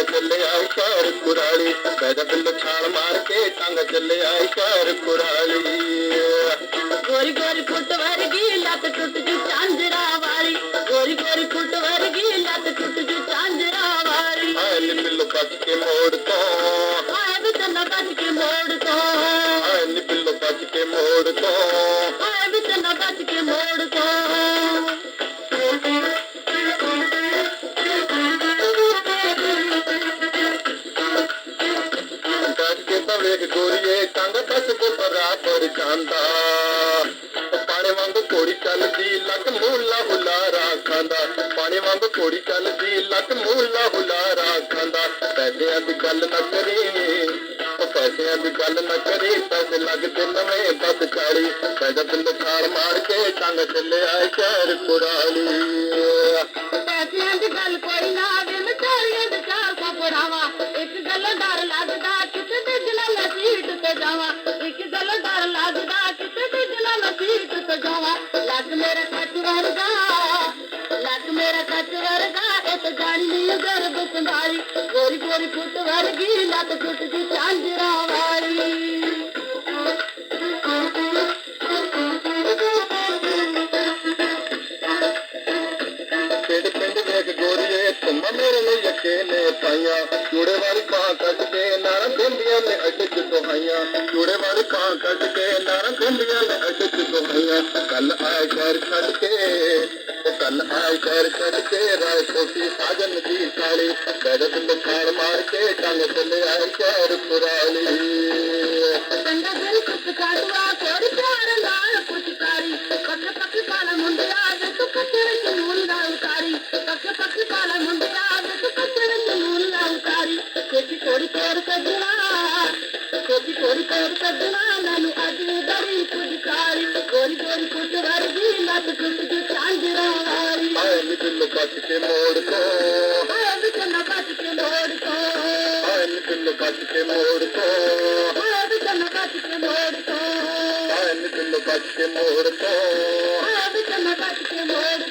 ਟੰਗ ਚੱਲਿਆ ਸ਼ਹਿਰ ਕੁਰਾਲੀ ਪੈਦਾ ਬਿੱਲ ਛਾਲ ਮਾਰ ਕੇ ਟੰਗ ਚੱਲਿਆ ਸ਼ਹਿਰ ਕੁਰਾਲੀ। ਗੋਰੀ ਗੋਰੀ ਫੁੱਟ ਵਰਗੀ ਲੱਤ ਟੁੱਟ ਜੂ ਚਾਂਦਰਾ ਵਾਲੀ। ਗੋਰੀ ਗੋਰੀ ਫੁੱਟ ਵਰਗੀ ਲੱਤ ਟੁੱਟ ਜੂ ਚਾਂਦਰਾ ਵਾਲੀ। ਹਾਏ ਨੀ ਬਿੱਲ ਬਚ ਕੇ ਮੋੜ ਤੋਂ। ਹਾਏ ਵੀ ਤਨ ਬਚ ਕੇ ਮੋੜ ਤੋਂ। ਹਾਏ ਨੀ ਬਿੱਲ ਬਚ ਕੇ ਮੋੜ ਤੋਂ। ਹਾਏ ਵੀ ਤਨ ਬਚ ਕੇ ਮੋੜ ਤਾਂ। ਵੇਖ ਗੋਰੀਏ ਟੰਗ ਦੱਸ ਦੇ ਬਰਾਬਰ ਜਾਂਦਾ ਪਾਣੀ ਵਾਂਗ ਘੋੜੀ ਚੱਲਦੀ, ਲੱਕ ਮੂਲਾ ਹੁਲਾਰਾ ਖਾਂਦਾ। ਪਾਣੀ ਵਾਂਗ ਘੋੜੀ ਚੱਲਦੀ, ਲੱਕ ਮੂਲਾ ਹੁਲਾਰਾ ਖਾਂਦਾ। ਪੈਸਿਆਂ ਦੀ ਗੱਲ ਨਾ ਕਰੀ ਪੈਸਿਆਂ ਦੀ ਗੱਲ ਨਾ ਕਰੀ, ਪੈਸੇ ਲੱਗਦੇ ਨਵੇਂ ਬਸ ਚਾਲੀ ਪੈਦਾ ਬਿੱਲ ਛਾਲ ਮਾਰ ਕੇ ਟੰਗ ਚੱਲਿਆ ਸ਼ਹਿਰ ਕੁਰਾਲੀ। ਪੈਸਿਆਂ ਦੀ ਗੱਲ ਕੋਈ ਨਾ ਆਵੇ ਮਚਾਰੀਆਂ ਦੇ ਚਾਰ ਕਪੜਾਵਾ ਇੱਕ ਗੱਲ ਡਰ ਲੱਗਦਾ ਕਿਤੇ ਤੇ ਜਲਾ ਤੇ ਜਾਵਾਂ ਇੱਕ ਗੱਲ ਡਰ ਲੱਗਦਾ ਕਿਤੇ ਤੇ ਜਲਾ ਮੈਂ ਸੀਟ ਤੇ ਜਾਵਾਂ ਲੱਗ ਮੇਰਾ ਕੱਚ ਵਰਗਾ ਲੱਗ ਮੇਰਾ ਕੱਚ ਵਰਗਾ ਇਹ ਤਾਂ ਜਾਣੀ ਨਹੀਂ ਗਰਬ ਸੰਭਾਲੀ ਗੋਰੀ ਗੋਰੀ ਫੁੱਟ ਵਰਗੀ ਲੱਤ ਟੁੱਟ ਦੀ ਚਾਂਦਰਾ ਪਿੰਡ ਪਿੰਡ ਵੇਖ ਗੋਰੀਏ ਤੁਮ ਮੇਰੇ ਲਈ ਯਕੀਨੇ ਪਾਈਆਂ ਜੂੜੇ ਵਾਲੀ ਬਾਹ ਕੱਢ ਨੇ ਅੱਡ ਦੁਹਾਈਆਂ ਜੂੜੇ ਵਾਲੀ ਬਾਹ ਕੱਢ ਕੇ, ਨਾਰਾਂ ਦਿੰਦੀਆਂ ਨੇ ਅੱਡ ਦੁਹਾਈਆਂ ਕੱਲ ਆਏ ਸ਼ਹਿਰ ਛੱਡ ਕੇ ਉਹ ਕੱਲ ਆਏ ਸ਼ਹਿਰ ਛੱਡ ਕੇ, ਰਾਏ ਛੋਟੀ ਸਾਜਨ ਦੀ ਸਾਲੀ। ਬੈਦ ਬਿੰਦ ਮਾਰ ਕੇ ਟੰਗ ਚੱਲੇ ਆਏ ਘਰ ਪੁਰਾਲੀ। ਕੰਡਾ ਦਿਲ ਕੁੱਤ ਕਾਟਵਾ ਕੋੜ ਪਿਆਰ ਨਾਲ ਪੁਚਕਾਰੀ ਪੱਕ ਪੱਕ ਕਾਲਾ ਮੁੰਡਿਆ ਵੇ ਤੂੰ ਕੱਚਰ ਚਨੂਨ ਦਾ ਉਤਾਰੀ। ਪੱਕ ਪੱਕ ਕਾਲਾ ਮੁੰਡਿਆ కోరి కోరి సజ్జనా కొద్ది కోరి కోరి సజ్జనా నన్ను అది బరి కొద్ది కారి కోరి కోరి కొద్ది వరది నాకు కొద్దికి చాందిరా పిల్ల పట్టుకే మోడుకో పిల్ల పట్టుకే మోడుకో పిల్ల పట్టుకే మోడుకో పిల్ల పట్టుకే మోడుకో పిల్ల పట్టుకే మోడుకో పిల్ల పట్టుకే మోడుకో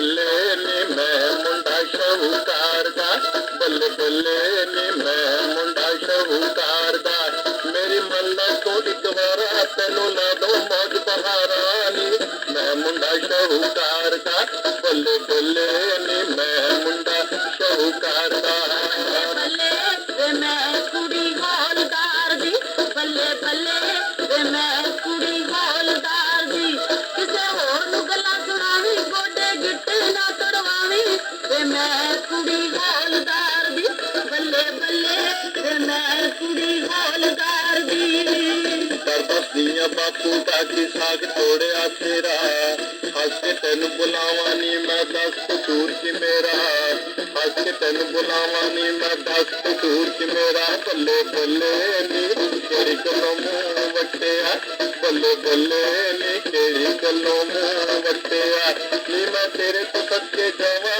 बल्ले ने मैं मुंडा शहूकार बल्ले बल्ले मैं मुंडा शहूकार मेरी मल्ला तो एक बार तेनू दो मौज मैं मुंडा शहूकार का बल्ले बल्ले नी मैं मुंडा शहूकार बल्ले मैं कुड़ी हालदार दी, बल्ले बल्ले ਦਰਦੀਆਂ ਬਾਪੂ ਦਾ ਕੀ ਸਾਗ ਤੋੜਿਆ ਤੇਰਾ। ਹੱਸ ਕੇ ਤੈਨੂੰ ਬੁਲਾਵਾਂ ਨੀ ਮੈਂ ਦੱਸ ਕਸੂਰ ਕੀ ਮੇਰਾ। ਹੱਸ ਕੇ ਤੈਨੂੰ ਬੁਲਾਵਾਂ ਨੀ ਮੈਂ ਦੱਸ ਕਸੂਰ ਕੀ ਮੇਰਾ। ਬੱਲੇ ਬੱਲੇ ਨੀ, ਤੇਰੀ ਗੱਲੋਂ ਮੂੰਹ ਵੱਟਿਆ। ਬੱਲੇ ਬੱਲੇ ਨੀ, ਤੇਰੀ ਗੱਲੋਂ ਮੂੰਹ ਵੱਟਿਆ। ਨੀ ਮੈਂ ਤੇਰੇ ਤੋਂ ਸੱਚੇ ਜਾਵਾਂ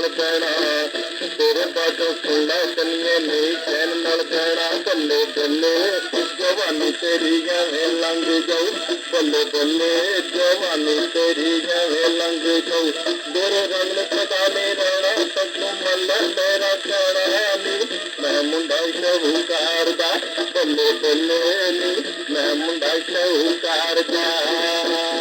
ਮੈਂ ਨਾਲ ਬਹਿਣਾ ਤੇਰੇ ਬਾਝੋਂ ਸੁਣ ਲੈ ਨਹੀਂ ਚੈਨ ਨਾਲ ਬਹਿਣਾ ਬੱਲੇ ਬੱਲੇ ਜਵਾਨੀ ਤੇਰੀ ਗਵੇਂ ਲੰਘ ਜਾਊ, ਬੱਲੇ ਬੱਲੇ ਜਵਾਨੀ ਤੇਰੀ ਗਵੇਂ ਲੰਘ ਜਾਊ। ਗੋਰੇ ਰੰਗ ਨੂੰ ਪਤਾ ਨਹੀਂ ਰਹਿਣਾ ਤੱਕੂ ਮੱਲਾ ਮੇਰਾ ਕਹਿਣਾ ਨੀ। ਮੈਂ ਮੁੰਡਾ ਸ਼ਾਹੂਕਾਰ ਦਾ, ਬੱਲੇ ਬੱਲੇ ਨੀ। ਮੈਂ ਮੁੰਡਾ ਸ਼ਾਹੂਕਾਰ ਦਾ।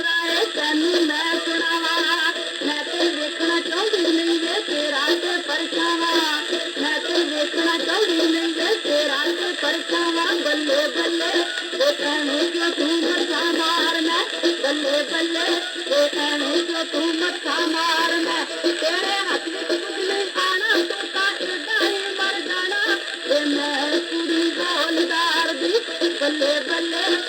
ਕਰਾਏ ਤੈਨੂੰ ਮੈਂ ਸੁਣਾਵਾ ਮੈਂ ਤੈਨੂੰ ਵੇਖਣਾ ਚਾਹੁੰਦੀ ਨਹੀਂ ਵੇ ਤੇਰਾ ਤੇ ਪਰਛਾਵਾ ਮੈਂ ਤੈਨੂੰ ਵੇਖਣਾ ਚਾਹੁੰਦੀ ਨਹੀਂ ਵੇ ਤੇਰਾ ਤੇ ਪਰਛਾਵਾ ਬੱਲੇ ਬੱਲੇ ਉਹ ਤੈਨੂੰ ਕਿਉਂ ਤੂੰ ਮੱਥਾ ਮਾਰਨਾ ਬੱਲੇ ਬੱਲੇ ਉਹ ਤੈਨੂੰ ਕਿਉਂ ਤੂੰ ਮੱਥਾ ਮਾਰਨਾ ਤੇਰੇ ਹੱਥ ਵਿੱਚ ਕੁਝ ਨਹੀਂ ਆਣਾ ਤੂੰ ਤਾਂ ਇੱਦਾਂ ਹੀ ਮਰ ਜਾਣਾ ਤੇ ਮੈਂ ਕੁੜੀ ਬੋਲਦਾਰ ਦੀ ਬੱਲੇ ਬੱਲੇ